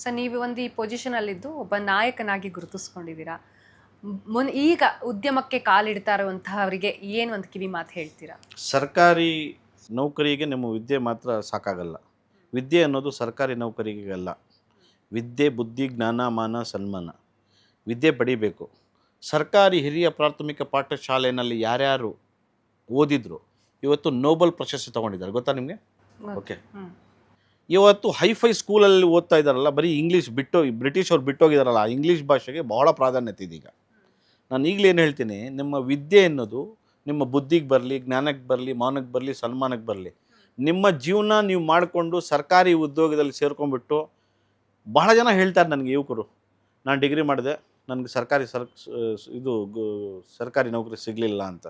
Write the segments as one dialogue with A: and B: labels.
A: So ನೀವು ಒಂದು ಈ ಪೊಸಿಷನಲ್ಲಿದ್ದು ಒಬ್ಬ ನಾಯಕನಾಗಿ ಗುರುತಿಸ್ಕೊಂಡಿದ್ದೀರಾ. ಮುನ್ ಈಗ ಉದ್ಯಮಕ್ಕೆ ಕಾಲಿಡ್ತಾ ಇರುವಂತಹವರಿಗೆ ಏನು ಒಂದು ಕಿವಿ ಮಾತು ಹೇಳ್ತೀರಾ?
B: ಸರ್ಕಾರಿ ನೌಕರಿಗೆ ನಿಮ್ಮ ವಿದ್ಯೆ ಮಾತ್ರ ಸಾಕಾಗಲ್ಲ. ವಿದ್ಯೆ ಅನ್ನೋದು ಸರ್ಕಾರಿ ನೌಕರಿಗೆ ಅಲ್ಲ ವಿದ್ಯೆ ಬುದ್ಧಿ ಜ್ಞಾನ ಮಾನ ಸನ್ಮಾನ. ವಿದ್ಯೆ ಪಡಿಬೇಕು. ಸರ್ಕಾರಿ ಹಿರಿಯ ಪ್ರಾಥಮಿಕ ಪಾಠಶಾಲೆಯಲ್ಲಿ ಯಾರ್ಯಾರು ಓದಿದ್ರು ಇವತ್ತು ನೋಬಲ್ ಪ್ರಶಸ್ತಿ ತೊಗೊಂಡಿದ್ದಾರೆ. ಗೊತ್ತಾ ನಿಮಗೆ? ಓಕೆ. ಇವತ್ತು ಹೈಫೈ ಸ್ಕೂಲಲ್ಲಿ ಓದ್ತಾ ಇದ್ದಾರಲ್ಲ, ಬರೀ ಇಂಗ್ಲೀಷ್ ಬಿಟ್ಟು ಬ್ರಿಟಿಷ್ ಅವ್ರು ಬಿಟ್ಟೋಗಿದಾರಲ್ಲ ಇಂಗ್ಲೀಷ್ ಭಾಷೆಗೆ ಬಹಳ ಪ್ರಾಧಾನ್ಯತೆ ಇದೀಗ. ನಾನು ಈಗಲೇ ಏನು ಹೇಳ್ತೀನಿ, ನಿಮ್ಮ ವಿದ್ಯೆ ಅನ್ನೋದು ನಿಮ್ಮ ಬುದ್ಧಿಗೆ ಬರಲಿ ಜ್ಞಾನಕ್ಕೆ ಬರಲಿ ಮಾನಕ್ಕೆ ಬರಲಿ ಸನ್ಮಾನಕ್ಕೆ ಬರಲಿ, ನಿಮ್ಮ ಜೀವನ ನೀವು ಮಾಡಿಕೊಂಡು ಸರ್ಕಾರಿ ಉದ್ಯೋಗದಲ್ಲಿ ಸೇರ್ಕೊಂಡ್ಬಿಟ್ಟು ಬಹಳ ಜನ ಹೇಳ್ತಾರೆ ನನಗೆ ಯುವಕರು. ನಾನು ಡಿಗ್ರಿ ಮಾಡಿದೆ, ನನಗೆ ಸರ್ಕಾರಿ ಸರ್ ಇದು ಸರ್ಕಾರಿ ನೌಕರಿ ಸಿಗಲಿಲ್ಲ ಅಂತ.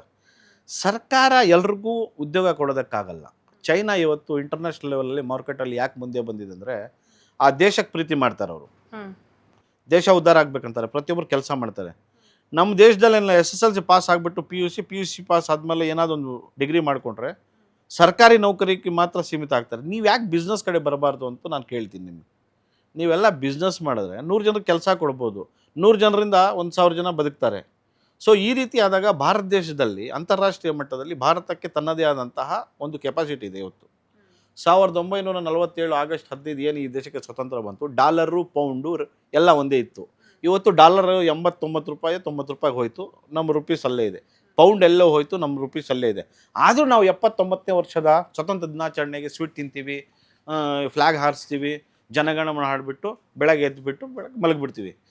B: ಸರ್ಕಾರ ಎಲ್ರಿಗೂ ಉದ್ಯೋಗ ಕೊಡೋದಕ್ಕಾಗಲ್ಲ. ಚೈನಾ ಇವತ್ತು ಇಂಟರ್ನ್ಯಾಷನಲ್ ಲೆವೆಲಲ್ಲಿ ಮಾರ್ಕೆಟಲ್ಲಿ ಯಾಕೆ ಮುಂದೆ ಬಂದಿದೆ ಅಂದರೆ ಆ ದೇಶಕ್ಕೆ ಪ್ರೀತಿ ಮಾಡ್ತಾರೆ ಅವರು. ದೇಶ ಉದ್ಧಾರ ಆಗ್ಬೇಕಂತಾರೆ. ಪ್ರತಿಯೊಬ್ಬರು ಕೆಲಸ ಮಾಡ್ತಾರೆ. ನಮ್ಮ ದೇಶದಲ್ಲೆಲ್ಲ S S L C pass ಆಗಿಬಿಟ್ಟು P U C P U C pass ಆದಮೇಲೆ ಏನಾದ್ರು ಒಂದು ಡಿಗ್ರಿ ಮಾಡಿಕೊಂಡ್ರೆ ಸರ್ಕಾರಿ ನೌಕರಿಗೆ ಮಾತ್ರ ಸೀಮಿತ ಆಗ್ತಾರೆ. ನೀವು ಯಾಕೆ ಬಿಸ್ನೆಸ್ ಕಡೆ ಬರಬಾರ್ದು ಅಂತ ನಾನು ಕೇಳ್ತೀನಿ ನಿಮಗೆ. ನೀವೆಲ್ಲ ಬಿಸ್ನೆಸ್ ಮಾಡಿದ್ರೆ ನೂರು ಜನಕ್ಕೆ ಕೆಲಸ ಕೊಡ್ಬೋದು. ನೂರು ಜನರಿಂದ ಒಂದು ಸಾವಿರ ಜನ ಬದುಕ್ತಾರೆ. ಸೊ ಈ ರೀತಿ ಆದಾಗ ಭಾರತ ದೇಶದಲ್ಲಿ, ಅಂತಾರಾಷ್ಟ್ರೀಯ ಮಟ್ಟದಲ್ಲಿ ಭಾರತಕ್ಕೆ ತನ್ನದೇ ಆದಂತಹ ಒಂದು ಕೆಪಾಸಿಟಿ ಇದೆ ಇವತ್ತು. ಸಾವಿರದ ಒಂಬೈನೂರ ನಲವತ್ತೇಳು ಆಗಸ್ಟ್ ಹದಿನೈದು ಏನು ಈ ದೇಶಕ್ಕೆ ಸ್ವತಂತ್ರ ಬಂತು? ಡಾಲರು, ಪೌಂಡು ಎಲ್ಲ ಒಂದೇ ಇತ್ತು. ಇವತ್ತು ಡಾಲರ್ ಎಂಬತ್ತೊಂಬತ್ತು ರೂಪಾಯಿ, ತೊಂಬತ್ತು ರೂಪಾಯಿಗೆ ಹೋಯಿತು. ನಮ್ಮ ರುಪೀಸ್ ಅಲ್ಲೇ ಇದೆ. ಪೌಂಡ್ ಎಲ್ಲೋ ಹೋಯಿತು, ನಮ್ಮ ರುಪೀಸ್ ಅಲ್ಲೇ ಇದೆ. ಆದರೂ ನಾವು ಎಪ್ಪತ್ತೊಂಬತ್ತನೇ ವರ್ಷದ ಸ್ವತಂತ್ರ ದಿನಾಚರಣೆಗೆ ಸ್ವೀಟ್ ತಿಂತೀವಿ ಫ್ಲಾಗ್ ಹಾರಿಸ್ತೀವಿ, ಜನಗಣಮನ ಹಾಡಿಬಿಟ್ಟು, ಬೆಳಗ್ಗೆ ಎದ್ದುಬಿಟ್ಟು ಬೆಳಗ್ಗೆ ಮಲಗಿಬಿಡ್ತೀವಿ.